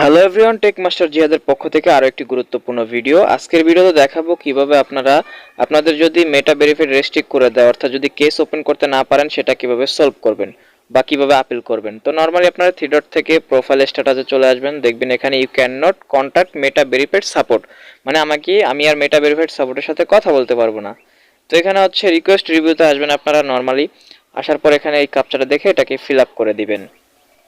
Hello everyone take master জিহাদের পক্ষ থেকে আরও একটি গুরুত্বপূর্ণ ভিডিও আজকের ভিডিওতে দেখাবো কীভাবে আপনারা, আপনাদের যদি মেটা ভেরিফাইড রেস্ট্রিক্ট করে দেয়, অর্থাৎ যদি কেস ওপেন করতে না পারেন, সেটা কীভাবে সলভ করবেন বা কীভাবে আপিল করবেন। তো নর্মালি আপনারা থ্রি ডট থেকে প্রোফাইল স্ট্যাটাসে চলে আসবেন। দেখবেন এখানে you can not contact Meta verified support মানে আমাকে আমি আর মেটা ভেরিফাইড সাপোর্টের সাথে কথা বলতে পারব না। তো এখানে হচ্ছে রিকোয়েস্ট রিভিউতে আসবেন আপনারা নর্মালি আসার পর এখানে এই কাপচাটা দেখে এটাকে ফিল আপ করে দিবেন।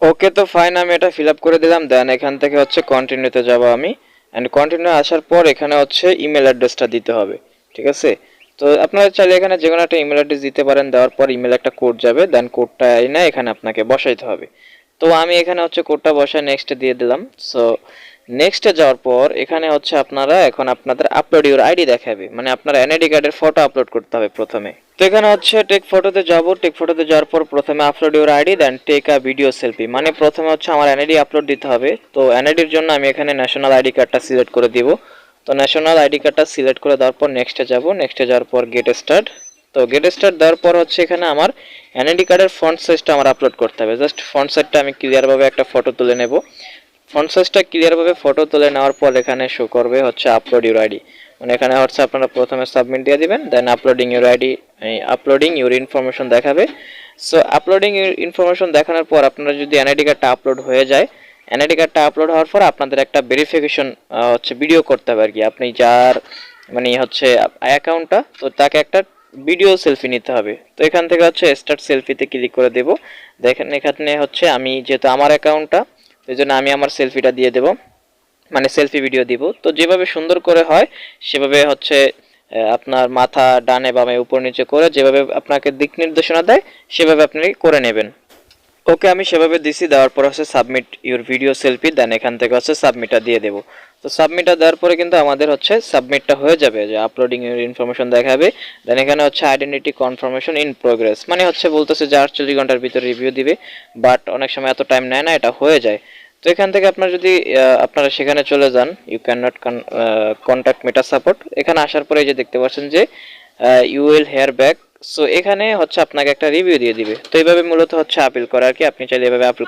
ওকে তো ফাইন আমি এটা ফিল আপ করে দিলাম। দেন এখান থেকে হচ্ছে কন্টিনিউতে যাব আমি। অ্যান্ড কন্টিনিউ আসার পর এখানে হচ্ছে ইমেল অ্যাড্রেসটা দিতে হবে। ঠিক আছে? তো আপনারা চাইলে এখানে যে কোনো একটা ইমেল অ্যাড্রেস দিতে পারেন। দেওয়ার পর ইমেল একটা কোড যাবে। দেন কোডটা এনে এখানে আপনাকে বসাইতে হবে। তো আমি এখানে হচ্ছে কোডটা বসায় নেক্সটে দিয়ে দিলাম। সো নেক্সটে যাওয়ার পর, এখানে হচ্ছে আপনারা এখন আপনাদের আপলোড ইউর আইডি দেখাবে। মানে আপনার এনআইডি কার্ডের ফটো আপলোড করতে হবে প্রথমে। তো এখানে হচ্ছে টেক ফটোতে যাব টেক ফটোতে যাওয়ার পর প্রথমে upload your ID then take a video selfie মানে প্রথমে হচ্ছে আমার এনআইডি আপলোড দিতে হবে। তো এনআইডির জন্য আমি এখানে ন্যাশনাল আইডি কার্ডটা সিলেক্ট করে দিব। তো ন্যাশনাল আইডি কার্ডটা সিলেক্ট করে দেওয়ার পর নেক্সটে যাব। নেক্সটে যাওয়ার পর গেট স্টার্ট তো গেট স্টার্ট দেওয়ার পর হচ্ছে এখানে আমার এনআইডি কার্ডের ফ্রন্ট সাইজটা আমার আপলোড করতে হবে। জাস্ট ফ্রন্ট সাইডটা আমি ক্লিয়ারভাবে একটা ফটো তুলে নেব। সাইজটা ক্লিয়ারভাবে ফটো তুলে নেওয়ার পর এখানে শো করবে হচ্ছে আপলোড ইউর আইডি মানে এখানে হচ্ছে আপনারা প্রথমে সাবমিট দিয়ে দিবেন then uploading your ID uploading your information দেখাবে। সো আপলোডিং ইউর ইনফরমেশন দেখানোর পর আপনারা যদি এনআইডি কার্ডটা আপলোড হয়ে যায় এনআইডি কার্ডটা আপলোড হওয়ার পর আপনাদের একটা ভেরিফিকেশন হচ্ছে ভিডিও করতে হবে আর কি আপনি যার মানে হচ্ছে অ্যাকাউন্টটা তো তাকে একটা ভিডিও সেলফি নিতে হবে। তো এখান থেকে হচ্ছে স্টার্ট সেলফিতে ক্লিক করে দেবো। দেখেন এখানে হচ্ছে আমি যেহেতু আমার অ্যাকাউন্টটা এই জন্য আমি আমার সেলফিটা দিয়ে দেব। মানে সেলফি ভিডিও দিব। তো যেভাবে সুন্দর করে হয়, সেভাবে হচ্ছে আপনার মাথা, ডানে বামে, উপর নিচে করে যেভাবে আপনাকে দিক নির্দেশনা দেয়, সেভাবে আপনি করে নেবেন। ওকে আমি সেভাবে দিছি, দেওয়ার পর হচ্ছে submit your video selfie then এখান থেকে হচ্ছে সাবমিটটা দিয়ে দেবো। তো সাবমিটটা দেওয়ার পরে কিন্তু আমাদের হচ্ছে সাবমিটটা হয়ে যাবে, যে আপলোডিং ইউর ইনফরমেশন দেখাবে দেন এখানে হচ্ছে আইডেন্টিটি কনফার্মেশন ইন প্রোগ্রেস মানে হচ্ছে বলতেছে যে আটচল্লিশ ঘণ্টার ভিতরে রিভিউ দিবে বাট অনেক সময় এত টাইম নেয় না, এটা হয়ে যায়। তো এখান থেকে আপনার যদি আপনারা সেখানে চলে যান you can not contact Meta support এখানে আসার পরে যে দেখতে পাচ্ছেন যে you will hear back so এখানে হচ্ছে আপনাকে একটা রিভিউ দিয়ে দিবে। তো, এইভাবে মূলত হচ্ছে আপিল করা আর কি, আপনি চাইলে এভাবে আপিল